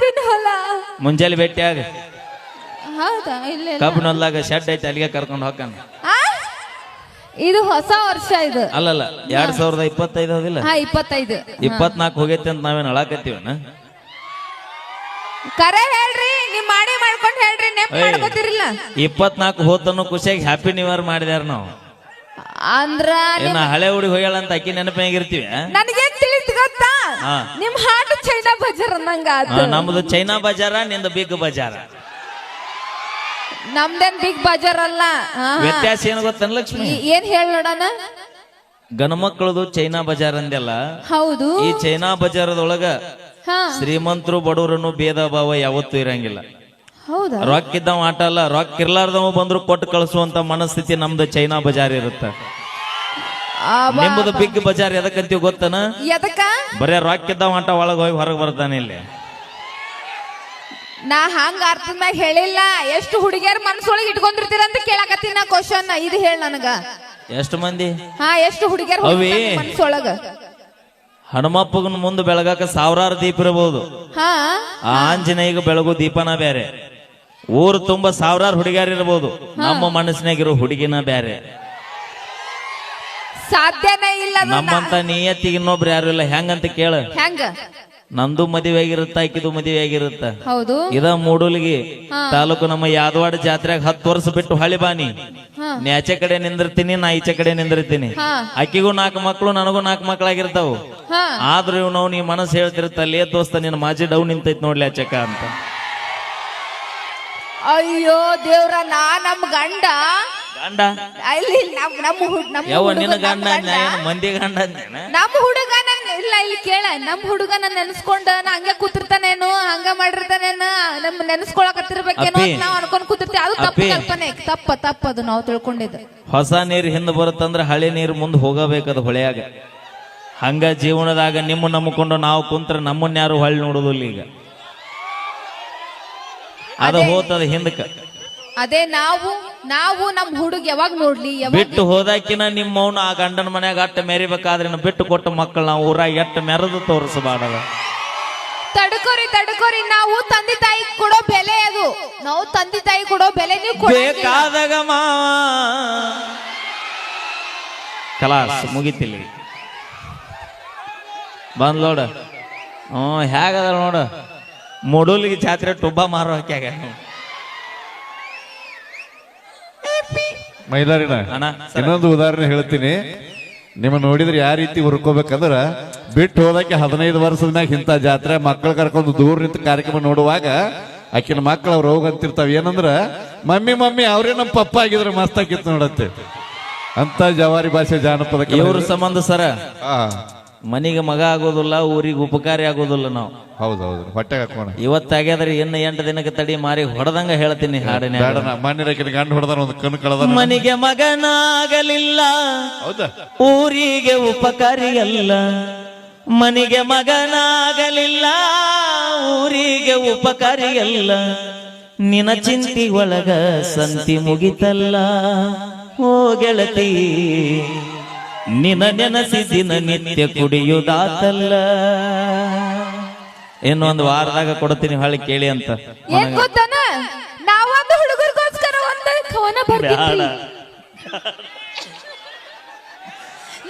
ಕಬ್ಬಿನ ಹೊಲ ಮುಂಜಾನೆ ಭೇಟಿಯಾಗ ಹೌದಾ? ಇಲ್ಲ ಶೆಡ್ ಐತೆ ಅಲ್ಲಿಗೆ ಕರ್ಕೊಂಡು ಹೋಗ್ತಾನ ಆ? ಇದು ಹೊಸ ವರ್ಷ ಇದು. ಅಲ್ಲಲ್ಲ ಎರಡ್ ಸಾವಿರದ ಇಪ್ಪತ್ತೈದು ಹೌದಿಲ್ಲ ಹಾ ಇಪ್ಪತ್ತೈದು. ಇಪ್ಪತ್ನಾಲ್ಕು ಹೋಗೈತೆ ಅಂತ ನಾವೇನು ಅಳಾಕತ್ತೀವನ ಕರೆ ಹೇಳ್ರಿ ನೀವ್ ಮಾಡಿ ಮಾಡ್ಕೊಂಡು ಹೇಳ್ರಿ ನೆಪ್ ಏಯ್. ಮಾಡ್ಕೋತಿರಿಲ್ಲ. ಇಪ್ಪತ್ನಾಲ್ಕು ಹೋತನ್ನು ಖುಷಿಯಾಗಿ ಹ್ಯಾಪಿ ನ್ಯೂ ಇಯರ್ ಮಾಡಿದಾರ ನಾವು. ಅಂದ್ರ ಹಳೆ ಹುಡುಗಿ ಹೋಗ್ಯಾಳ ಅಂತ ಅಕ್ಕಿ ನೆನಪಾಗಿರ್ತೀವಿ ನನಗೆ ತಿಳಿಸ್ ಗೊತ್ತಾ. ನಿಮ್ ಹಾಡು ಚೈನಾ ಬಜಾರ್ ಅನ್ನಂಗ ಆತು. ನಮ್ದು ಚೈನಾ ಬಜಾರ ನಿಂದ ಬಿಗ್ ಬಜಾರ. ನಮ್ದೇನ್ ಬಿಗ್ ಬಜಾರ್ ಅಲ್ಲ. ಹಾ. ವ್ಯತ್ಯಾಸ ಏನು ಗೊತ್ತೇನು ಲಕ್ಷ್ಮಿ? ಈ- ಏನ್ ಹೇಳ ನೋಡಣ? ಗಣಮಕ್ಕಳದು ಚೈನಾ ಬಜಾರ್ ಅಂದೆಲ್ಲ ಹೌದು. ಈ ಚೈನಾ ಬಜಾರದೊಳಗ ಹಾ. ಶ್ರೀಮಂತರು ಬಡವರನ್ನು ಭೇದ ಭಾವ ಯಾವತ್ತೂ ಇರಂಗಿಲ್ಲ. ಹೌದಾ? ರೊಕ್ಕ ಇದ್ದವ ಆಟ ಅಲ್ಲ ರೊಕ್ಕ ಇರ್ಲಾರ್ದವ ಬಂದ್ರು ಕೊಟ್ಟು ಕಳಿಸುವಂತ ಮನಸ್ಥಿತಿ ನಮ್ದು ಚೈನಾ ಬಜಾರ್ ಇರುತ್ತ. ನಿಮ್ಮದು ಬಿಗ್ ಬಜಾರ್ ಎದಕ್ಕಂತೀವಿ ಗೊತ್ತನ? ಎದಕ್ಕ? ಬರೇ ರೊಕ್ಕ ಇದ್ದವ ಆಟ ಒಳಗೆ ಹೋಗಿ ಹೊರಗೆ ಬರ್ತಾನೆ ಇಲ್ಲಿ. ನಾ ಹಂಗ ಅರ್ಥದ ಮ್ಯಾಗ ಹೇಳಿಲ್ಲ. ಎಷ್ಟು ಹುಡುಗಿಯರ್ ಮನ್ಸೊಳಗೆ ಇಟ್ಕೊಂಡಿರ್ತೀರ ಅಂತ ಕೇಳಕತ್ತೀನಿ ನಾ ಕ್ವಶನ್ ಇದು ಹೇಳ ನನಗ. ಎಷ್ಟು ಮಂದಿ? ಹಾ ಎಷ್ಟು ಹುಡುಗಿಯರ್ ಅವಿ. ಮನ್ಸೊಳಗ? ಹನುಮಪ್ಪಗನ ಮುಂದೆ ಬೆಳಗಾಕ ಸಾವಿರಾರು ದೀಪ ಇರಬಹುದು ಹಾ. ಆ ಆಂಜನೇಯಗ ಬೆಳಗು ದೀಪನ ಬೇರೆ ಊರು ತುಂಬಾ ಸಾವಿರಾರು ಹುಡುಗಿಯರ್ ಇರಬಹುದು ನಮ್ಮ ಮನಸ್ಸಿನಾಗಿರೋ ಹುಡುಗಿನ ಬೇರೆ ಸಾಧ್ಯನೇ ಇಲ್ಲ. ನಮ್ಮಂತ ನಿಯತ್ತಿಗೆ ಇನ್ನೊಬ್ರು ಯಾರು ಇಲ್ಲ. ಹೆಂಗಂತ ಕೇಳ. ಹೆಂಗ? ನಂದು ಮದುವೆ ಆಗಿರುತ್ತ ಆಕಿದು ಮದುವೆ ಆಗಿರುತ್ತ ಹೌದು. ಇದ ಮೂಡುಲ್ಗಿ ತಾಲೂಕು ನಮ್ಮ ಯಾದವಾಡ ಜಾತ್ರೆಗೆ ಹತ್ತು ವರ್ಷ ಬಿಟ್ಟು ಹಳಿ ಬಾನಿ. ಹಾ. ನೀ ಆಚೆ ಕಡೆ ನಿಂದಿರ್ತೀನಿ ನಾ ಈಚೆ ಕಡೆ ನಿಂದಿರ್ತೀನಿ. ಹಾ. ಆಕಿಗೂ ನಾಲ್ಕು ಮಕ್ಕಳು ನನಗೂ ನಾಲ್ಕು ಮಕ್ಕಳಾಗಿರ್ತಾವು ಹಾ. ಆದ್ರೂ ಇವ್ ನಾವು ನೀ ಮನಸ್ಸು ಹೇಳ್ತಿರುತ್ತ ಲೇ ದೋಸ್ತ ನಿನ್ನ ಮಾಜಿ ಡೌನ್ ನಿಂತೈತ್ ನೋಡ್ಲಿ ಆಚೆಕ ಅಂತ. ಅಯ್ಯೋ ದೇವ್ರ ನಾ ನಮ್ ಗಂಡ ಗಂಡ ಅಲ್ಲಿ ನಮ್ ನಮ್ಮ ಹುಡ್ ನಮ್ಮ ಯಾವ ಹುಡುಗ ನಿನ್ನ ಗಂಡ ಗಂಡ. ಏನು ಮಂದಿ ಗಂಡ ನಮ್ಮ ಹುಡುಗ ನನ್ ಇಲ್ಲ ಇಲ್ಲಿ ಕೇಳ ನಮ್ ಹುಡುಗ ನನ್ ನೆನ್ಸ್ಕೊಂಡ ನಾ ಹಂಗೆ ಕೂತಿರ್ತಾನೇನು ಹಂಗ ಮಾಡಿರ್ತಾನೇನು ನಮ್ ನೆನ್ಸ್ಕೊಳಕತ್ತಿರ್ಬೇಕೇನೋ ಅಪ್ಪಿ. ಅಂತ ನಾವ್ ಅನ್ಕೊಂಡ್ ಕೂತಿರ್ತೀವಿ ಅದು ತಪ್ಪು ಅಪ್ಪಿ. ಕಲ್ಪನೆ ತಪ್ಪ ತಪ್ಪ ಅದು ನಾವು ತಿಳ್ಕೊಂಡಿದ್ದು ಹೊಸ ನೀರ್ ಹಿಂದ್ ಬರುತ್ತಂದ್ರ ಹಳೆ ನೀರು ಮುಂದೆ ಹೋಗಬೇಕದ ಹೊಳೆಯಾಗ ಹಂಗ ಜೀವನದಾಗ ನಿಮ್ಮ ನಂಬಿಕೊಂಡು ನಾವು ಕುಂತ್ರ ನಮ್ಮನ್ನ ಯಾರು ಹೊಳ್ಳಿ ನೋಡುದಿಲ್ಲ ಈಗ ಅದ ಹೋತದ ಹಿಂದಕ್ಕ ಅದೇ ನಾವು ನಾವು ನಮ್ ಹುಡುಗ ಯಾವಾಗ ನೋಡ್ಲಿ ಯಾವಾಗ ಬಿಟ್ಟು ಹೋದಾಕಿನ ನಿಮ್ಮ ಆ ಗಂಡನ ಮನ್ಯಾಗ ಅಟ್ಟ ಮೆರಿಬೇಕಾದ್ರೆ ಇನ್ನು ಬಿಟ್ಟು ಕೊಟ್ಟ ಮಕ್ಕಳು ನಾವು ಊರಾಗ ಎಟ್ಟ ಮೆರೆದು ತೋರಿಸಬಾರದ. ತಡ್ಕೋರಿ ತಡ್ಕೋರಿ ನಾವು ತಂದೆ ತಾಯಿ ಕೊಡೋ ಬೆಲೆ ಅದು. ನಾವು ತಂದೆ ತಾಯಿ ಕೊಡೋ ಬೆಲೆ ನೀವು ಕೊಡಂಗಿಲ್ಲ. ಬೇಕಾದಾಗ ಮಾವ. ಕಲಾಸ್ ಮುಗಿತಿಲ್ಲ. ಬಂದ್ ನೋಡ ಹ್ಞೂ ಹೇಗದ ನೋಡ. ಮುಡುಲಿಗೆ ಜಾತ್ರೆ ಟುಬ್ಬ ಮಾರೋ ಹಾಕ್ಯಾಗ. ಮೈಲಾರಿನ ಇನ್ನೊಂದು ಉದಾಹರಣೆ ಹೇಳ್ತೀನಿ. ನಿಮ್ಮ ನೋಡಿದ್ರೆ ಯಾವ ರೀತಿ ಹುರ್ಕೋಬೇಕಂದ್ರ ಬಿಟ್ಟು ಹೋದಕ್ಕೆ ಹದಿನೈದು ವರ್ಷದ ಮ್ಯಾಗ ಇಂಥ ಜಾತ್ರೆ ಮಕ್ಕಳು ಕರ್ಕೊಂಡು ದೂರ ನಿಂತ ಕಾರ್ಯಕ್ರಮ ನೋಡುವಾಗ ಆಕಿನ ಮಕ್ಕಳು ಅವ್ರು ಹೋಗ್ ಅಂತಿರ್ತಾವ. ಏನಂದ್ರ ಮಮ್ಮಿ ಮಮ್ಮಿ ಅವ್ರೇ ನಮ್ಮ ಪಪ್ಪ ಆಗಿದ್ರೆ ಮಸ್ತ್ ಆಗಿತ್ತು ನೋಡತ್ತೆ. ಅಂತ ಜವಾರಿ ಭಾಷೆ ಜಾನಪದ. ಇವ್ರ ಸಂಬಂಧ ಸರ. ಮನಿಗೆ ಮಗ ಆಗೋದಿಲ್ಲ ಊರಿಗೆ ಉಪಕಾರಿ ಆಗೋದಿಲ್ಲ ನಾವು. ಹೌದು ಹೌದು. ಹೊಟ್ಟೆ ಹಾಕೋಣ. ಇವತ್ತಾಗ್ಯಾದ್ರೆ ಇನ್ನು ಎಂಟು ದಿನಕ್ಕೆ ತಡಿ ಮಾರಿ ಹೊಡೆದಂಗ ಹೇಳ್ತೀನಿ ಹಾಡಿನ ಮಾನ್ಯರ ಗಂಡು ಹೊಡೆದಾನ ಒಂದು ಕಣ್ಣು ಕಳೆದ ಮನಿಗೆ ಮಗನಾಗಲಿಲ್ಲ. ಹೌದಾ? ಊರಿಗೆ ಉಪಕಾರಿಯಲ್ಲ. ಮನಿಗೆ ಮಗನಾಗಲಿಲ್ಲ. ಊರಿಗೆ ಉಪಕಾರಿಯಲ್ಲ. ನಿನ ಚಿಂತಿ ಒಳಗ ಸಂತಿ ಮುಗಿತಲ್ಲ. ಓ ಗೆಳತಿ ನಿನ ನೆನಸಿ ದಿನ ನಿತ್ಯ ಕುಡಿಯುದಾತಲ್ಲ ಇನ್ನೊಂದು ವಾರದಾಗ ಕೊಡ್ತೀನಿ ಹೊಳ್ಳಿ ಕೇಳಿ ಅಂತ. ಏನ್ ಗೊತ್ತಾನ? ನಾವೊಂದು ಹುಡುಗರಿಗೋಸ್ಕರ ಒಂದು ಕವನ ಬ್ಯಾಡ. ಬರ್ತಿದ್ವಿ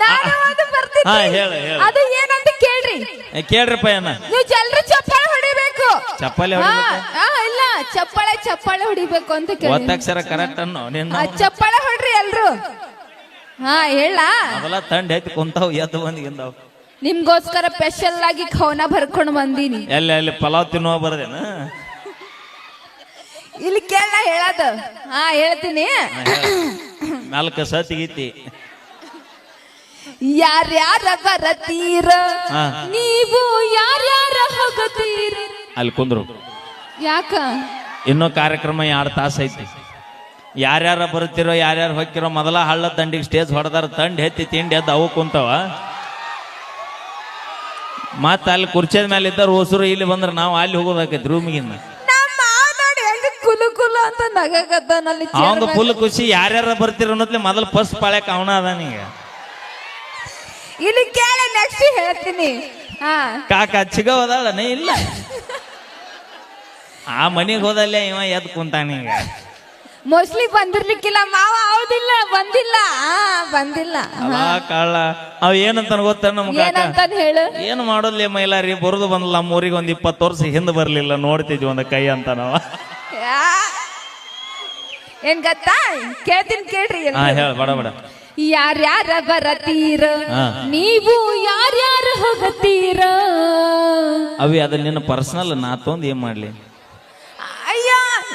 ನಾನು ಒಂದು ಬರ್ತಿದ್ವಿ ಹಾ, ಹೇಳು, ಹೇಳು. ಅದು ಏನಂತ ಕೇಳ್ರಿ. ಏ, ಕೇಳ್ರಪ್ಪ ಏನ? ನೀವು ಜಲ್ರಿ ಚಪ್ಪಾಳೆ ಹೊಡಿಬೇಕು. ಚಪ್ಪಾಳೆ ಹಾ, ಹೊಡಿಬೇಕಾ? ಹಾ, ಇಲ್ಲ ಚಪ್ಪಾಳೆ ಚಪ್ಪಾಳೆ ಹೊಡಿಬೇಕು ಅಂತ ಕೇಳಿ ಒತ್ತಕ್ಷರ ಕರೆಕ್ಟ್ ಅನ್ನೋ ನಿನ್ನ ಚಪ್ಪಾಳೆ ಹೊಡ್ರಿ ಎಲ್ರು. ಹಾ ಹೇಳ. ತಂಡ ಐತಿ ಕುಂತಾವ್ ಎದ್ದು ಬಂದು ಗಿಂದಾವ್. ನಿಮ್ಗೋಸ್ಕರ ಸ್ಪೆಷಲ್ ಆಗಿ ಖವನ ಬರ್ಕೊಂಡು ಬಂದೀನಿ. ಎಲ್ಲಿ ಅಲ್ಲಿ ಪಲಾವ್ ತಿನ್ನುವ ಬರದೇನ? ಇಲ್ಲಿ ಕೇಳ ಹೇಳದ. ಹಾ ಹೇಳ್ತೀನಿ. ನಾಲ್ಕು ಸತಿಗೀತಿ ಯಾರ್ಯಾರ ಬರತೀರ? ಹಾ. ನೀವು ಯಾರ್ಯಾರ ಹೋಗತೀರ? ಅಲ್ಲಿ ಕುಂದ್ರು. ಯಾಕ? ಇನ್ನೂ ಕಾರ್ಯಕ್ರಮ ಎರಡು ತಾಸು ಐತಿ. ಯಾರ್ಯಾರ ಬರ್ತಿರೋ ಯಾರ್ಯಾರು ಹೊಕ್ಕಿರೋ ಮೊದಲ ಹಳ್ಳ ತಂಡಿಗೆ ಸ್ಟೇಜ್ ಹೊಡೆದಾರ ತಂಡ ಎತ್ತಿ ತಿಂಡಿ ಎದ್ದು ಅವು ಕುಂತವ. ಮತ್ತ ಅಲ್ಲಿ ಕುರ್ಚಿದ ಮೇಲೆ ಇದ್ದಾರೆ ಹೊಸರು ಇಲ್ಲಿ ಬಂದ್ರೆ ನಾವು ಅಲ್ಲಿ ಹೋಗೋದಾಕೈತಿ ರೂಮಿಗಿಂದ ಅವಂಗ ಫುಲ್ ಖುಷಿ ಯಾರ್ಯಾರ ಬರ್ತಿರೋ ಅನ್ನೋದ್ಲೆ ಮೊದಲು ಫಸ್ಟ್ ಪಾಳ್ಯಕ್ ಅವನ ಅದಾನೀಗ ಇಲ್ಲಿ ಕೇಳ ನೆಕ್ಸ್ಟ್ ಹೇಳ್ತೀನಿ. ಕಾಕ ಕಾಕ ಚಿಗವದಾಳನೇ ಇಲ್ಲ. ಆ ಮನೆಗೆ ಹೋದಲ್ಲೇ ಇವ ಎದ್ ಕುಂತಾನ ಈಗ. ಮೋಸ್ಟ್ಲಿ ಬಂದಿರ್ಲಿಕ್ಕಿಲ್ಲ. ಮಾವ ಹೌದಿಲ್ಲ ಬಂದಿಲ್ಲ. ಆ ಬಂದಿಲ್ಲ. ಅಲ್ಲ ಕಾಳ ಅವ್ ಏನಂತ ಗೊತ್ತ ನಮ್ ಕಾಕ? ಏನಂತಾನ್ ಹೇಳು? ಏನ್ ಮಾಡೋದ್ಲಿ ಮೈಲಾರಿ ಬರುದು ಬಂದಲ್ಲ ನಮ್ಮೂರಿಗೆ ಒಂದ್ ಇಪ್ಪತ್ತು ವರ್ಷ ಹಿಂದ್ ಬರ್ಲಿಲ್ಲ ನೋಡ್ತಿದ್ವಿ ಒಂದ್ ಕೈ ಅಂತ ನಾವ. ಏನ್ ಗೊತ್ತಾ? ಕೇಳ್ತೀನಿ ಕೇಳ್ರಿ ಹಾ ಹೇಳ ಬಡ ಬಡ. ಯಾರ್ಯಾರ ಬರತೀರ ಹಾ. ನೀವು ಯಾರ್ಯಾರ ಹೋಗತೀರ ಅವಿ ಅದ ನಿನ್ನ ಪರ್ಸನಲ್ ನಾ ತೊಂದ್ ಏನ್ ಮಾಡ್ಲಿ ಅಯ್ಯ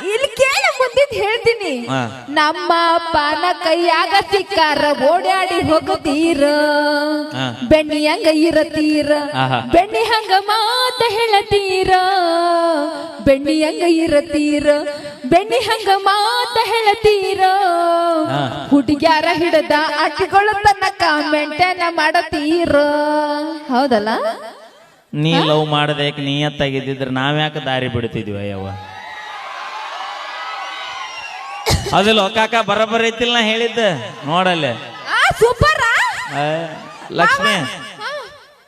ಇಲ್ಲಿ ಕೇಳ ಮುಂದಿದ್ ಹೇಳ್ತೀನಿ. ನಮ್ಮ ಪಾನ ಕೈಯಾಗ ಸಿಕ್ಕಾರ ಓಡಾಡಿ ಹೋಗುತ್ತೀರ. ಬೆಣ್ಣಿ ಹಂಗ ಇರತೀರ. ಬೆಣ್ಣಿ ಹಂಗ ಮಾತ ಹೇಳತೀರ. ಬೆಣ್ಣಿ ಹಂಗ ಇರತೀರ. ಬೆಣ್ಣಿ ಹಂಗ ಮಾತ ಹೇಳತೀರ. ಹುಡುಗ್ಯಾರ ಹಿಡದ ಅಟ್ಟಿಗಳು ತನ್ನ ಕಾಮೆಂಟೇನ ಮಾಡತೀರ. ಹೌದಲ್ಲ? ನೀ ಲವ್ ಮಾಡದೆ ನೀಯತ್ತಾಗಿದ್ದಿದ್ರೆ ನಾವ್ಯಾಕೆ ದಾರಿ ಬಿಡ್ತಿದ್ವಿ ಅಯ್ಯವ್ವ? ಅದಿಲ್ಲ ಕಾಕ ಬರಬರ ಐತಿಲ್ಲ ನಾ ಹೇಳಿದ್ದ. ನೋಡಲ್ಲ ಆ ಸೂಪರ್ ಲಕ್ಷ್ಮಿ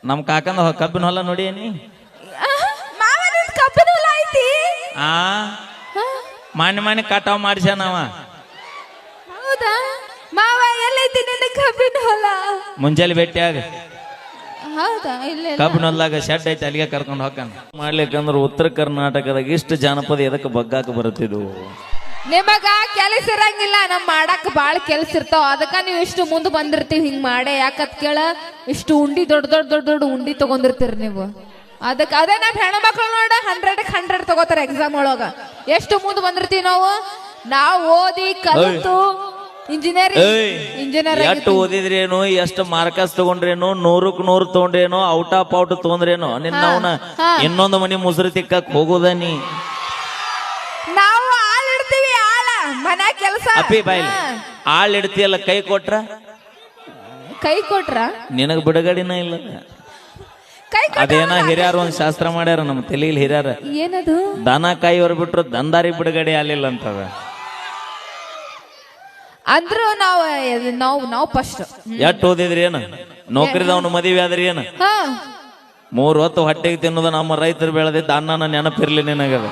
ನಮ್ ಕಾಕಂದ ಹೊ- ಕಬ್ಬಿನ ಹೊಲ ನೋಡಿ ನೀ ಮಾವನ ಕಬ್ಬಿನ ಹೊಲ ಐತಿ? ಆ ಮಾನ್ಯ ಮಾನ್ಯ ಕಟಾವ್ ಮಾಡಿಸ್ಯಾನವ ಹೌದಾ? ಮಾವ ಎಲ್ಲೈತಿ ನಿನ್ನ ಕಬ್ಬಿನ ಹೊಲ? ಮುಂಜಾನೆ ಭೇಟಿಯಾಗ ಹೌದಾ? ಇಲ್ಲ ಕಬ್ಬಿನ ಹೊಲ್ದಾಗ ಶೆಡ್ ಐತಿ ಅಲ್ಲಿಗೆ ಕರ್ಕೊಂಡು ಹೋಗ್ತಾನೆ ಮಾಡ್ಲಿಕ್ಕಂದ್ರ ಉತ್ತರ ಕರ್ನಾಟಕದಾಗ ಇಷ್ಟು ಜಾನಪದ ಎದಕ್ಕೆ ಬಗ್ಗಾಕ ಬರುತ್ತಿದ್ವು? ನಿಮಗ ಕೆಲಸ ಇರಂಗಿಲ್ಲ ನಮ್ ಮಾಡಕ್ ಬಾಳ ಕೆಲಸ ಇರ್ತಾವ. ಅದಕ್ಕ ನೀವು ಇಷ್ಟು ಮುಂದೆ ಬಂದಿರ್ತೀವಿ ಹಿಂಗ್ ಮಾಡೇ. ಯಾಕತ್ ಕೇಳ ಇಷ್ಟು ಉಂಡಿ ದೊಡ್ಡ ದೊಡ್ಡ ದೊಡ್ಡ ದೊಡ್ಡ ಉಂಡಿ ತಗೊಂಡಿರ್ತೀರಿ ನೀವು. ಅದಕ್ಕೆ ಅದೇ ನಾವ್ ಹೆಣ್ಮಕ್ಳು ನೋಡ ಹಂಡ್ರೆಡ್ ಹಂಡ್ರೆಡ್ ತಗೋತಾರ ಎಕ್ಸಾಮ್ ಒಳಗ. ಎಷ್ಟು ಮುಂದೆ ಬಂದಿರ್ತೀವಿ ನಾವು? ನಾವು ಓದಿ ಕಲಿತು ಇಂಜಿನಿಯರಿಂಗ್ ಇಂಜಿನಿಯರ್ ಎಷ್ಟು ಓದಿದ್ರೇನು ಎಷ್ಟು ಮಾರ್ಕಸ್ ತಗೊಂಡ್ರೇನು ನೂರಕ್ ನೂರು ತಗೊಂಡ್ರೇನು ಔಟ್ ಆಫ್ ಔಟ್ ತಗೊಂಡ್ರೇನು. ನಿನ್ನ ಅವನ ಇನ್ನೊಂದು ಮನಿ ಮುಸುರು ತಿಕ್ಕಕ್ ಹೋಗೋದ ನೀ. ಮನ್ಯಾಗ ಕೆಲಸ. ಅಪ್ಪಿ ಬಾಯ್ಲಿ ಆಳ್ ಇಡ್ತಿಯಲ್ಲ ಕೈ ಕೊಟ್ರ? ಕೈ ಕೊಟ್ರ? ನಿನಗ್ ಬಿಡುಗಡಿನ ಇಲ್ಲ. ಕೈ ಕೊಟ್ರ ಅದೇನ ಹಿರಿಯಾರ ಒಂದ್ ಶಾಸ್ತ್ರ ಮಾಡ್ಯಾರ ನಮ್ಮ ತಲೆಯಲ್ಲಿ ಹಿರಿಯಾರ. ಏನದು? ದನ ಕಾಯಿ ಬಿಟ್ರು ದಂದಾರಿ ಬಿಡುಗಡೆ ಆಗ್ಲಿಲ್ಲ ಅಂತದ. ಅಂದ್ರು ನಾವು ನಾವು ನಾವು ಫಸ್ಟ್ ಎಟ್ ಓದಿದ್ರಿ ಏನು? ನೌಕರಿದವನು ಮದುವೆ ಆದ್ರಿ ಏನು? ಮೂರು ಹೊತ್ತು ಹೊಟ್ಟೆಗೆ ತಿನ್ನೋದು ನಮ್ಮ ರೈತರು ಬೆಳೆದಿದ್ದ ಅನ್ನನ ನೆನಪಿರ್ಲಿ ನಿನಗದ.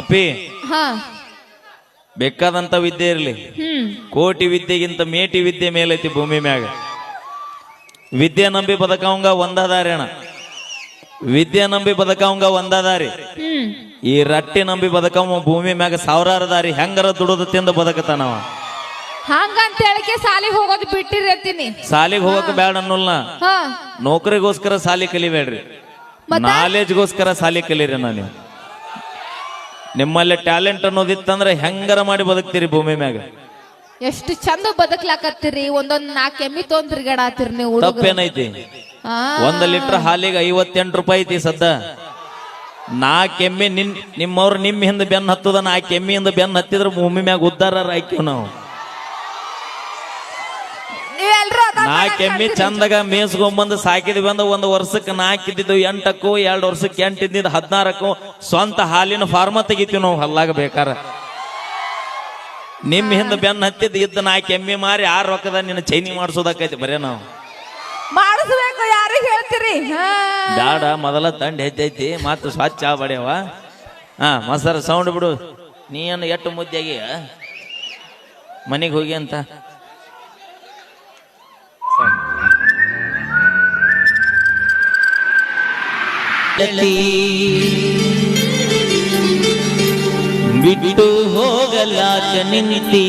ಅಪ್ಪಿ ಹಾ. ಬೇಕಾದಂತ ವಿದ್ಯೆ ಇರಲಿ. ಹ್ಮ್. ಕೋಟಿ ವಿದ್ಯೆಗಿಂತ ಮೇಟಿ ವಿದ್ಯೆ ಮೇಲೈತಿ ಭೂಮಿ ಮ್ಯಾಗ. ವಿದ್ಯೆ ನಂಬಿ ಬದುಕವಂಗ ಒಂದಾದಾರಿ ಅಣ್ಣ. ವಿದ್ಯೆ ನಂಬಿ ಬದುಕವಂಗ ಒಂದಾದಾರಿ. ಹ್ಮ್. ಈ ರಟ್ಟಿ ನಂಬಿ ಬದುಕವ ಭೂಮಿ ಮ್ಯಾಗ ಸಾವಿರಾರು ದಾರಿ ಹೆಂಗರ ದುಡದ ತಿಂದ ಬದಕತಾನವ ಹಂಗಂತ ಹೇಳಿಕೆ ಸಾಲಿಗೆ ಹೋಗೋದು ಬಿಟ್ಟಿರ್ತೀನಿ ಸಾಲಿಗೆ ಹೋಗಕ್ ಬೇಡ ಅನ್ನೋಲ್ಲ ಹಾ. ನೌಕರಿಗೋಸ್ಕರ ಸಾಲಿ ಕಲಿಬೇಡ್ರಿ. ನಾಲೆಜ್ಗೋಸ್ಕರ ಸಾಲಿ ಕಲೀರಿ ನೀವು. ನಿಮ್ಮಲ್ಲಿ ಟ್ಯಾಲೆಂಟ್ ಅನ್ನೋದಿತ್ತಂದ್ರೆ ಹೆಂಗರ ಮಾಡಿ ಬದುಕ್ತೀರಿ ಭೂಮಿ ಮ್ಯಾಗ? ಎಷ್ಟು ಚಂದ ಬದುಕ್ಲಾಕತ್ತೀರಿ ಒಂದೊಂದ್ ನಾಲ್ಕು ಎಮ್ಮಿ ತೊಂದ್ರಿ ತಿರ್ಗಾಡತ್ತೀರಿ ನೀವು ಹುಡುಗರು. ತಪ್ಪೇನೈತಿ? ಹಾ ಒಂದ್ ಲೀಟರ್ ಹಾಲಿಗೆ ಐವತ್ತೆಂಟು ರೂಪಾಯಿ ಐತಿ ಸದ್ದ. ನಾಲ್ಕು ಎಮ್ಮೆ ನಿನ್ ನಿಮ್ಮವ್ರು ನಿಮ್ಮ ಹಿಂದೆ ಬೆನ್ ಹತ್ತದ ನಾಲ್ಕು ಎಮ್ಮೆ ಹಿಂದೆ ಬೆನ್ನ ಹತ್ತಿದ್ರೆ ಭೂಮಿ ಮ್ಯಾಗ ಉದ್ದಾರ ಹಾಕಿವ್ ನಾವು. ನೀವೆಲ್ರೂ ಕೆಮ್ಮಿ ಚಂದಾಗ ಮೇಸ್ಕೊಂಬಂದು ಸಾಕಿದ್ವಿ ಬಂದ ಒಂದು ವರ್ಷಕ್ಕೆ ನಾಲ್ಕು ಇದ್ದಿದ್ದು ಎಂಟಕ್ಕೂ ಎರಡು ವರ್ಷಕ್ಕೆ ಎಂಟು ಇದ್ದಿದ್ದು ಹದಿನಾರಕ್ಕೂ ಸ್ವಂತ ಹಾಲಿನ ಫಾರ್ಮ ತೆಗಿತೀವಿ ನಾವು ಹಲ್ಲಾಗ ಬೇಕಾರ. ನಿಮ್ಮ ಹಿಂದೆ ಬೆನ್ನ ಹತ್ತಿದ್ದು ಇದ್ದ ನಾಲ್ಕು ಕೆಮ್ಮಿ ಮಾರಿ ಆರು ರೊಕ್ಕದ ನಿನ್ನ ಚೈನಿ ಮಾಡಿಸೋದಕ್ಕೈತಿ ಬರೇ ನಾವು. ಮಾಡಿಸ್ಬೇಕು ಯಾರಿಗೆ ಹೇಳ್ತೀರಿ? ಬೇಡ ಮೊದಲ ತಂಡ ಹೆಚ್ಚೈತಿ ಮತ್ತು ಸ್ವಚ್ಛ ಬಡಿಯವ ಹಾ ಮಸರ ಸೌಂಡ್ ಬಿಡು. ನೀ ಎಟ್ಟು ಮುದ್ದೆಗಿ? ಮನೆಗೆ ಹೋಗಿ ಅಂತ. ಬಿಟ್ಟು ಹೋಗಲಾಚ ನಿಂತಿ.